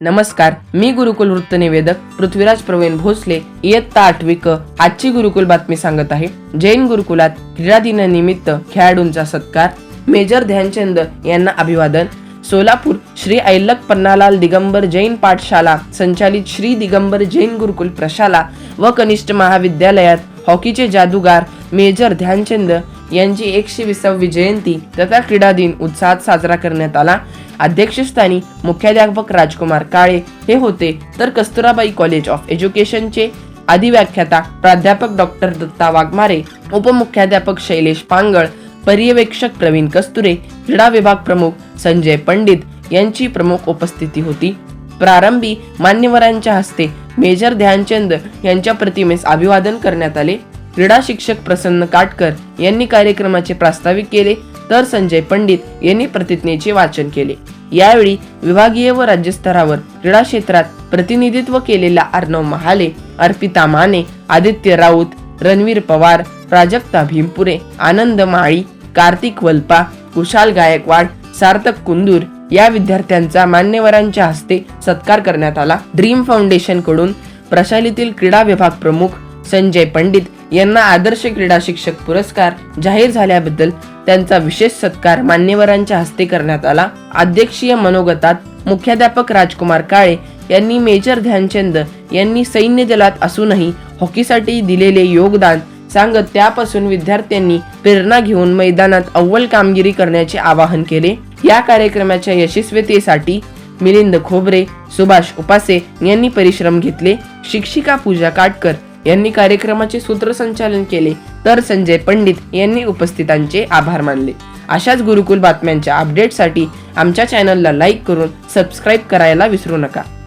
नमस्कार मी गुरुकुल वृत्त निवेदक पृथ्वीराज प्रवीण भोसले इयत्ता आठवी क आजची गुरुकुल बातमी सांगत आहे. जैन गुरुकुलात क्रीडा दिनानिमित्त खेळाडूंचा सत्कार मेजर ध्यानचंद यांना अभिवादन सोलापूर श्री ऐलक पन्नालाल दिगंबर जैन पाठशाला संचालित श्री दिगंबर जैन गुरुकुल प्रशाला व कनिष्ठ महाविद्यालयात हॉकीचे जादूगार मेजर ध्यानचंद यांची एकशे विसावी जयंती तथा क्रीडा दिन उत्साहात साजरा करण्यात आला. अध्यक्षस्थानी मुख्याध्यापक राजकुमार काळे हे होते तर कस्तुराबाई कॉलेज ऑफ एज्युकेशनचे अधिव्याख्याता प्राध्यापक डॉक्टर दत्ता वाघमारे उपमुख्याध्यापक शैलेश पांगळ पर्यवेक्षक प्रवीण कस्तुरे क्रीडा विभाग प्रमुख संजय पंडित यांची प्रमुख उपस्थिती होती. प्रारंभी मान्यवरांच्या हस्ते मेजर ध्यानचंद यांच्या प्रतिमेस अभिवादन करण्यात आले. क्रीडा शिक्षक प्रसन्न काटकर यांनी कार्यक्रमाचे प्रास्ताविक केले. तर संजय पंडित यांनी प्रतिज्ञेचे वाचन केले. यावेळी विभागीय व राज्यस्तरावर क्रीडा क्षेत्रात प्रतिनिधित्व केलेल्या अर्णव महाले अर्पिता माने आदित्य राऊत रणवीर पवार प्राजक्ता भीमपुरे आनंद माळी कार्तिक वल्पा कुशाल गायकवाड सार्थक कुंदूर या विद्यार्थ्यांचा मान्यवरांच्या हस्ते सत्कार करण्यात आला. ड्रीम फाउंडेशनकडून प्रशालीतील क्रीडा विभाग प्रमुख संजय पंडित यांना आदर्श क्रीडा शिक्षक पुरस्कार जाहीर झाल्याबद्दल त्यांचा विशेष सत्कार मान्यवरांच्या हस्ते करण्यात आला. अध्यक्षीय मनोगतात मुख्याध्यापक राजकुमार काळे यांनी मेजर ध्यानचंद यांनी सैन्य दलात असूनही हॉकीसाठी दिलेले योगदान सांगत त्यापासून विद्यार्थ्यांनी प्रेरणा घेऊन मैदानात अव्वल कामगिरी करण्याचे आवाहन केले. या कार्यक्रमाच्या यशस्वीतेसाठी मिलिंद खोबरे सुभाष उपासे यांनी परिश्रम घेतले. शिक्षिका पूजा काटकर यांनी कार्यक्रमाचे सूत्रसंचालन केले. तर संजय पंडित यांनी उपस्थितांचे आभार मानले. अशाच गुरुकुल बातम्यांच्या अपडेटसाठी आमच्या चॅनलला लाईक करून सबस्क्राईब करायला विसरू नका.